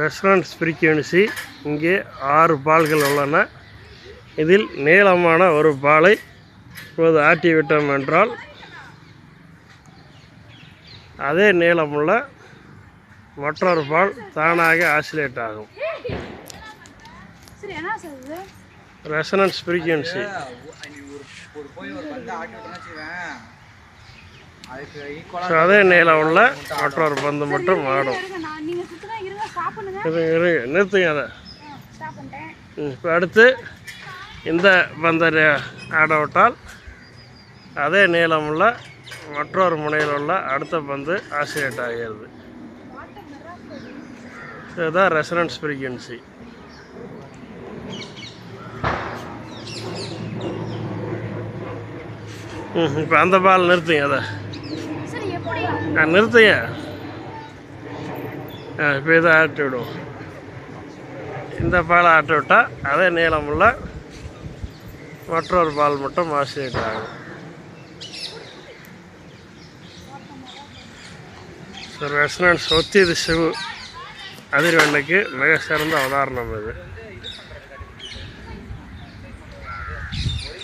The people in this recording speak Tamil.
ரெசனன்ஸ் ஃப்ரீக்வன்சி இங்கே ஆறு பால்கள் உள்ளன. இதில் நீளமான ஒரு பாலை இப்போது ஆட்டிவிட்டோம் என்றால் அதே நீளமுள்ள மற்றொரு பால் தானாக ஆசிலேட் ஆகும். ரெசனன்ஸ் ஸோ அதே நீளம் உள்ள மற்றொரு பந்து மட்டும் ஆடும் நிறுத்துங்க அதை இப்போ அடுத்து இந்த பந்தை ஆட விட்டால் அதே நீளமுள்ள மற்றொரு முனையில் உள்ள அடுத்த பந்து ஆசிலேட் ஆகிறது. இதுதான் ரெசனன்ஸ் ஃப்ரீக்வன்சி ம் இப்போ அந்த பால் நிறுத்துங்க அதை. நிறுத்துங்க. இப்போ இதை ஆட்டி விடுவோம். இந்த பாலை ஆட்டி விட்டால் அதே நீளமுள்ள மற்றொரு பால் மட்டும் மாசிட்டாங்க சார் ஸோ சொத்தி ஒத்தியது சிவு அதிர்வெண்ணுக்கு மிக சிறந்த உதாரணம் இது.